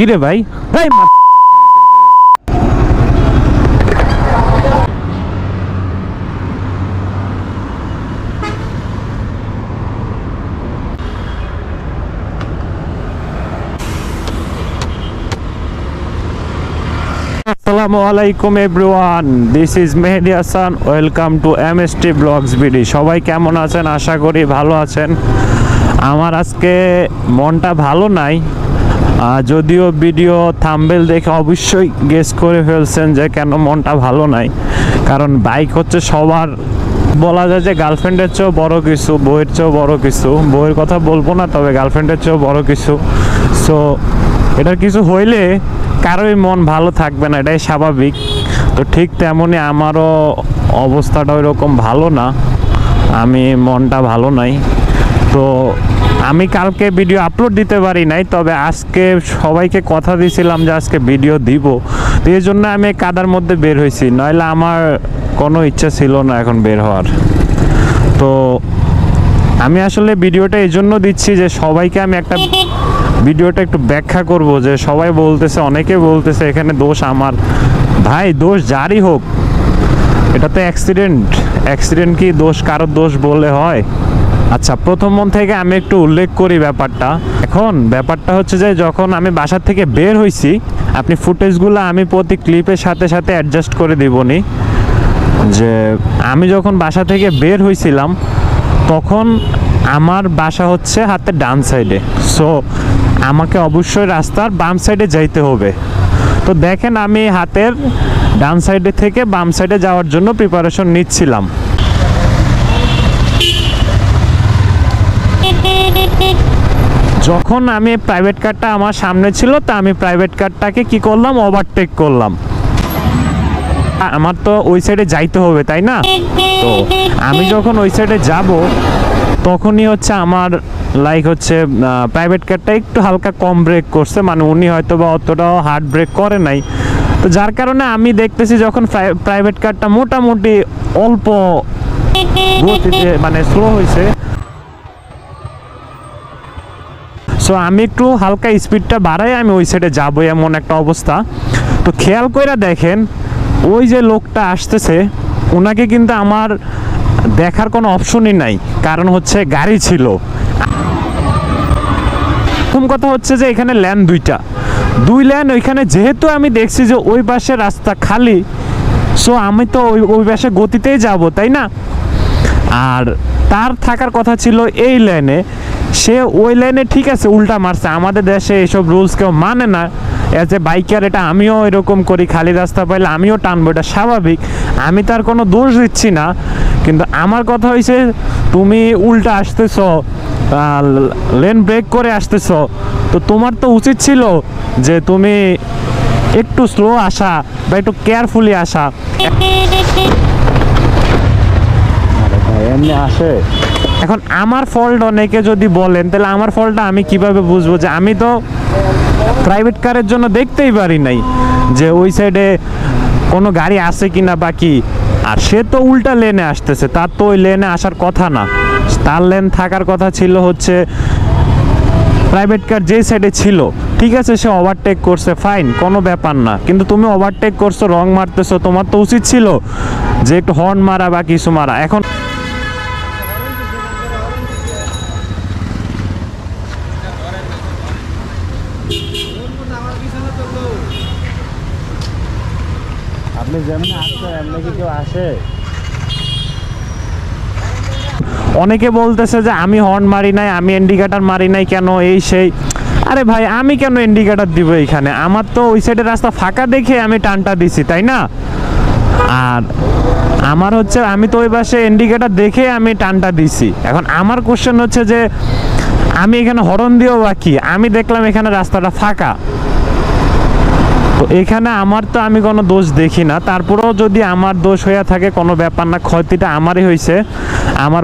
কিরে ভাই? ভাই আসসালামু আলাইকুম everyone this is Mehedi Hasan welcome to M S T blogs BD সবাই কেমন আছেন? আশা করি ভালো আছেন। আমার আজকে মনটা ভালো নাই যদিও ভিডিও থাম্বেল দেখে অবশ্যই গেস করে ফেলছেন যে কেন মনটা ভালো নাই। কারণ বাইক হচ্ছে সবার, বলা যায় যে গার্লফ্রেন্ডের চেয়েও বড় কিছু বইয়ের চেয়েও বড় কিছু। বইয়ের কথা বলব না, তবে গার্লফ্রেন্ডের চেয়েও বড় কিছু। সো এটার কিছু হইলে কারোই মন ভালো থাকবে না, এটাই স্বাভাবিক। তো ঠিক তেমনই আমারও অবস্থাটা ওইরকম ভালো না। আমি মনটা ভালো নাই। তো আমি কালকে ভিডিও আপলোড দিতে পারি নাই, তবে আজকে সবাইকে কথা দিয়েছিলাম যে আজকে ভিডিও দিব। তো এই জন্য আমি কাদার মধ্যে বের হয়েছি, নইলে আমার কোনো ইচ্ছা ছিল না এখন বের হওয়ার। তো আমি আসলে ভিডিওটা এই জন্য দিচ্ছি যে সবাইকে আমি একটা ভিডিওটা একটু ব্যাখ্যা করব, যে সবাই বলতেছে, অনেকে বলতেছে, এখানে দোষ আমার। ভাই, দোষ যারই হোক, এটা তো অ্যাক্সিডেন্ট অ্যাক্সিডেন্ট কি দোষ? কারোর দোষ বললে হয়? আচ্ছা প্রথম মন থেকে আমি একটু উল্লেখ করি ব্যাপারটা। এখন ব্যাপারটা হচ্ছে যে, যখন আমি বাসার থেকে বের হইছি, আপনি ফুটেজগুলো আমি প্রতি ক্লিপের সাথে সাথে অ্যাডজাস্ট করে দিবনি। যে, আমি যখন বাসা থেকে বের হয়েছিলাম তখন আমার বাসা হচ্ছে হাতের ডান সাইডে সো আমাকে অবশ্যই রাস্তার বাম সাইডে যাইতে হবে। তো দেখেন, আমি হাতের ডান সাইডে থেকে বাম সাইডে যাওয়ার জন্য প্রিপারেশন নিচ্ছিলাম। যখন আমি প্রাইভেট কারটা আমার সামনে ছিল, তা আমি প্রাইভেট কারটাকে কি করলাম? ওভারটেক করলাম। আমার তো ওই সাইডে যাইতে হবে, তাই না? তো আমি যখন ওই সাইডে যাব, তখনই হচ্ছে আমার লাইক হচ্ছে প্রাইভেট কারটা একটু হালকা কম ব্রেক করছে। মানে উনি হয়তো বা অতটাও হার্ড ব্রেক করে নাই। তো যার কারণে আমি দেখতেছি যখন প্রাইভেট কারটা মোটামুটি অল্প মানে স্লো হয়েছে সো আমি একটু হালকা স্পিডটা বাড়াই, আমি ওই সাইডে যাব এমন একটা অবস্থা। তো খেয়াল কইরা দেখেন, ওই যে লোকটা আসতেছে ওনাকে কিন্তু আমার দেখার কোনো অপশনই নাই। কারণ হচ্ছে গাড়ি ছিল। প্রথম কথা হচ্ছে যে এখানে ল্যান দুইটা। দুই ল্যান ওইখানে যেহেতু আমি দেখছি যে ওই পাশে রাস্তা খালি সো আমি তো ওই ওই পাশে গতিতেই যাব, তাই না? আর তার থাকার কথা ছিল এই লাইনে সে ওই লাইনে ঠিক আছে উল্টা মারছে। আমাদের দেশে এসব রুলস কেউ মানে না। এজ এ বাইকার এটা আমিও এরকম করি। খালি রাস্তা পাইলে আমিও টানবো এটা স্বাভাবিক। আমি তার কোনো দোষ দিচ্ছি না। কিন্তু আমার কথা হয়েছে তুমি উল্টা আসতেছ লেন ব্রেক করে আসতেছ। তো তোমার তো উচিত ছিল যে তুমি একটু স্লো আসা বা একটু কেয়ারফুলি আসা। এমনি আসে। এখন আমার ফল্ট অনেকে যদি বলেন, তাহলে আমার ফল্টটা আমি কীভাবে বুঝব? যে আমি তো প্রাইভেট কারের জন্য দেখতেই পারি নাই যে ওই সাইডে কোনো গাড়ি আছে কি না বাকি আর সে তো উল্টা লেনে আসতেছে, তার তো ওই লেনে আসার কথা না। তার লেন থাকার কথা ছিল হচ্ছে প্রাইভেট কার যে সাইডে ছিল। ঠিক আছে, সে ওভারটেক করছে ফাইন কোনো ব্যাপার না। কিন্তু তুমি ওভারটেক করছ রং মারতেছো, তোমার তো উচিত ছিল যে একটু হর্ন মারা বা কিছু মারা। এখন কি অনেকে বলতেছে যে আমি হর্ন মারি নাই, আমি ইন্ডিকেটার মারি নাই কেন? এই সেই। আরে ভাই, আমি কেন ইন্ডিকেটার দিব এইখানে? আমার তো ওই সাইডে রাস্তা ফাঁকা দেখে আমি টানটা দিছি, তাই না? আর আমার হচ্ছে, আমি তো ওই পাশে ইন্ডিকেটার দেখে আমি টানটা দিছি। এখন আমার কোশ্চেন হচ্ছে যে, আমি এখানে হরন দিয়েও বাকি আমি দেখলাম এখানে রাস্তাটা ফাঁকা। তো এখানে আমার তো আমি কোনো দোষ দেখি না। তারপরেও যদি আমার দোষ হয়ে থাকে, কোনো ব্যাপার না, ক্ষতিটা আমারই হয়েছে আমার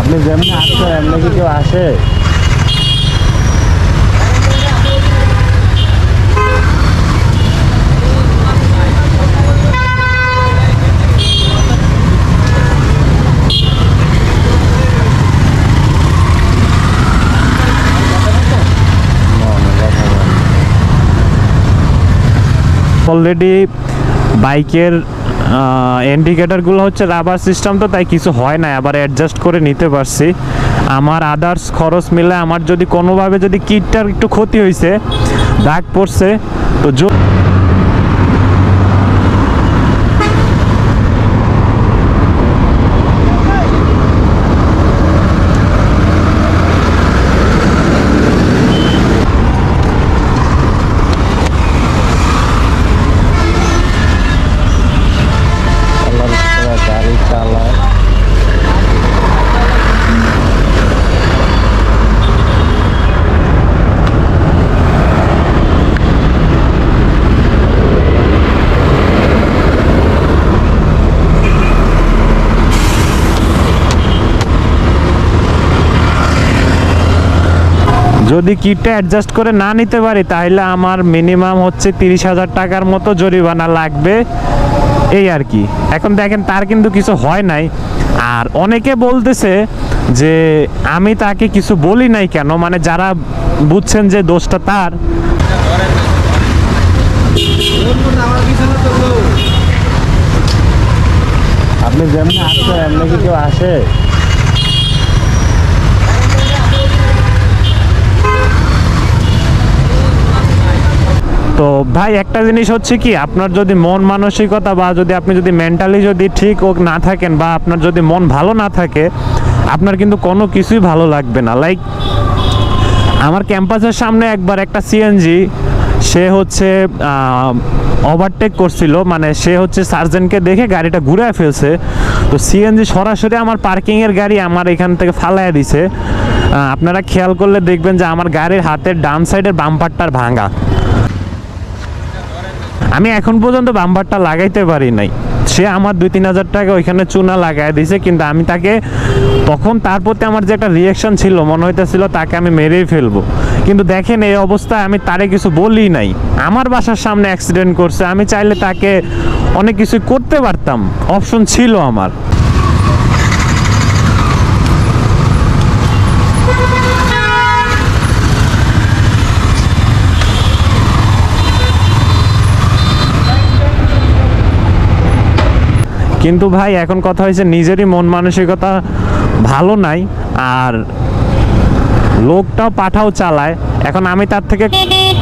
আপনি যেমন আসছেন এমনি কি কেউ আসে? অলরেডি বাইকের ইন্ডিকেটারগুলো হচ্ছে রাবার সিস্টেম তো, তাই কিছু হয় না আবার অ্যাডজাস্ট করে নিতে পারছি। আমার আদার্স খরচ মিলে আমার যদি কোনোভাবে যদি কিটটার একটু ক্ষতি হয়েছে দাগ পড়ছে, তো যদি কিটটা অ্যাডজাস্ট করে না নিতে পারি, তাহলে আমার মিনিমাম হচ্ছে তিরিশ হাজার টাকার মতো জরিমানা লাগবে। এই আর কি। এখন দেখেন, তার কিন্তু কিছু হয় নাই। আর অনেকে বলতেছে যে, আমি তাকে কিছু বলি নাই কেন? মানে যারা বুঝছেন যে দোষটা তার। আপনি যেমন আসছেন, এমনি কি কেউ আসে? তো ভাই, একটা জিনিস হচ্ছে কি, আপনার যদি মন মানসিকতা বা যদি আপনি যদি মেন্টালি যদি ঠিক না থাকেন বা আপনার যদি মন ভালো না থাকে, আপনার কিন্তু কোনো কিছুই ভালো লাগবে না। লাইক আমার ক্যাম্পাসের সামনে একবার একটা সিএনজি সে হচ্ছে ওভারটেক করছিল। মানে সে হচ্ছে সার্জেন্টকে দেখে গাড়িটা ঘুরে ফেলছে। তো সিএনজি সরাসরি আমার পার্কিংয়ের গাড়ি আমার এখান থেকে ফালাইয়া দিছে। আপনারা খেয়াল করলে দেখবেন যে আমার গাড়ির হাতের ডান সাইডের বাম্পারটার ভাঙা আমি এখন পর্যন্ত বাম্পারটা লাগাইতে পারি নাই। সে আমার দুই, তিন হাজার টাকা ওইখানে চুনা লাগাই দিয়েছে কিন্তু আমি তাকে তখন তার প্রতি আমার যে একটা রিয়েকশন ছিল, মনে হইতেছিল তাকে আমি মেরেই ফেলব। কিন্তু দেখেন এই অবস্থায় আমি তারে কিছু বলি নাই। আমার বাসার সামনে অ্যাক্সিডেন্ট করছে, আমি চাইলে তাকে অনেক কিছু করতে পারতাম। অপশন ছিল আমার। কিন্তু ভাই, এখন কথা হয়েছে নিজেরই মন মানসিকতা ভালো নাই, আর লোকটাও পাঠাও চালায়। এখন আমি তার থেকে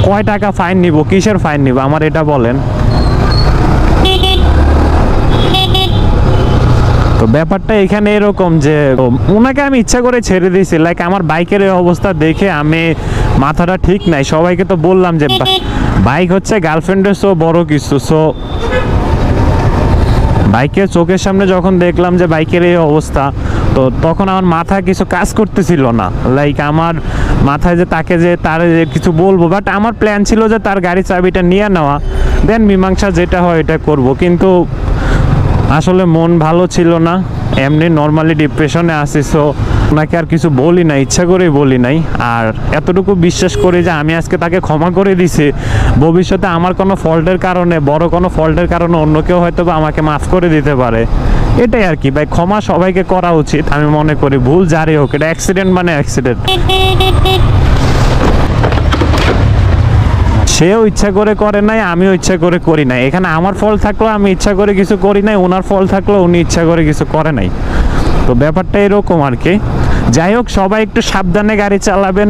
কয় টাকা ফাইন নিব, কিসের ফাইন নিব, আমার এটা বলেন। তো ব্যাপারটা এখানে এরকম যে, ওনাকে আমি ইচ্ছা করে ছেড়ে দিয়েছি লাইক আমার বাইকের অবস্থা দেখে আমি মাথাটা ঠিক নাই। সবাইকে তো বললাম যে বাইক হচ্ছে গার্লফ্রেন্ডের সো বড় কিছু সো বাইকের চোখের সামনে যখন দেখলাম যে বাইকের এই অবস্থা, তো তখন আমার মাথা কিছু কাজ করতেছিল না। লাইক আমার মাথায় যে তাকে যে তার কিছু বলব বাট আমার প্ল্যান ছিল যে তার গাড়ি চাবিটা নিয়ে নেওয়া দেন মীমাংসা যেটা হয় এটা করব। কিন্তু আসলে মন ভালো ছিল না, এমনি নর্মালি ডিপ্রেশনে আসি সো ওনাকে আর কিছু বলি না ইচ্ছা করেই বলি নাই। আর এতটুকু বিশ্বাস করি যে আমি আজকে তাকে ক্ষমা করে দিছি। ভবিষ্যতে আমার কোনো ফল্টের কারণে, বড় কোনো ফল্টের কারণে অন্য কেউ হয়তো বা আমাকে মাফ করে দিতে পারে। এটাই আর কি, ভাই, ক্ষমা সবাইকে করা উচিত, আমি মনে করি, ভুল যারই হোক, এটা অ্যাক্সিডেন্ট মানে অ্যাক্সিডেন্ট সেও ইচ্ছা করে করে নাই, আমিও ইচ্ছা করে করি নাই। এখানে আমার ফল থাকলেও আমি ইচ্ছা করে কিছু করি নাই ওনার ফল থাকলেও উনি ইচ্ছা করে কিছু করে নাই। তো ব্যাপারটা এরকম আর কি। যাই হোক সবাই একটু সাবধানে গাড়ি চালাবেন।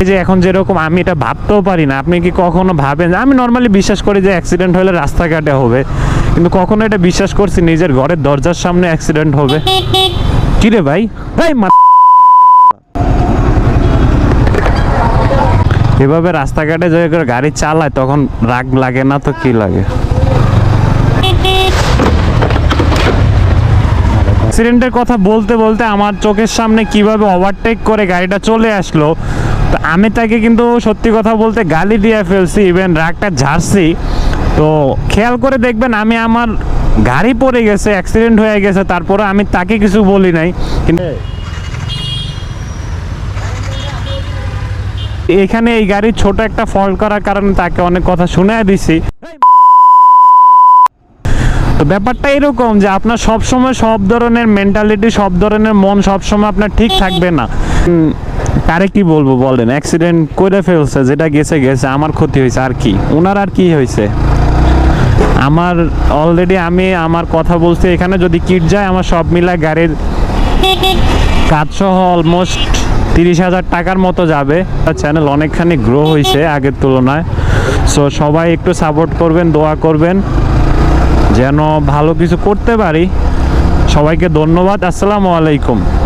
এই যে এখন যেরকম আমি এটা ভাবতেও পারি না। আপনি কি কখনো ভাবেন আমি নর্মালি বিশ্বাস করি যে অ্যাক্সিডেন্ট হলে রাস্তাঘাটে হবে। কিন্তু কখনো এটা বিশ্বাস করছি নিজের ঘরের দরজার সামনে অ্যাক্সিডেন্ট হবে। কি রে ভাই? ভাই এভাবে রাস্তাঘাটে যে করে গাড়ি চালায়, তখন রাগ লাগে না তো কি লাগে? অ্যাক্সিডেন্টের কথা বলতে বলতে আমার চোখের সামনে কীভাবে ওভারটেক করে গাড়িটা চলে আসলো, তো আমি তাকে কিন্তু সত্যি কথা বলতে গালি দিয়ে ফেলছি ইভেন রাগটা ঝাড়ছি। তো খেয়াল করে দেখবেন আমি আমার গাড়ি পড়ে গেছে অ্যাক্সিডেন্ট হয়ে গেছে, তারপরে আমি তাকে কিছু বলি নাই। কিন্তু এখানে এই গাড়ির ছোট একটা ফল্ট করার কারণে তাকে অনেক কথা শুনে দিছি। তো ব্যাপারটা এরকম যে আপনার সব সময় সব ধরনের মেন্টালিটি সব ধরনের মন সব সময় আপনার ঠিক থাকবে না। তারে কি বলব বলেন? অ্যাক্সিডেন্ট করে ফেলছে, যেটা গেছে গেছে, আমার ক্ষতি হয়েছে, আর কি? ওনার আর কি হয়েছে? আমার অলরেডি আমি আমার কথা বলছি, এখানে যদি কিট যায়, আমার সব মিলা গাড়ির কাজ সহ অলমোস্ট তিরিশ হাজার টাকার মতো যাবে। চ্যানেল অনেকখানি গ্রো হয়েছে আগের তুলনায়। সো সবাই একটু সাপোর্ট করবেন, দোয়া করবেন। যেন ভালো কিছু করতে পারি। সবাইকে ধন্যবাদ আসসালামু আলাইকুম।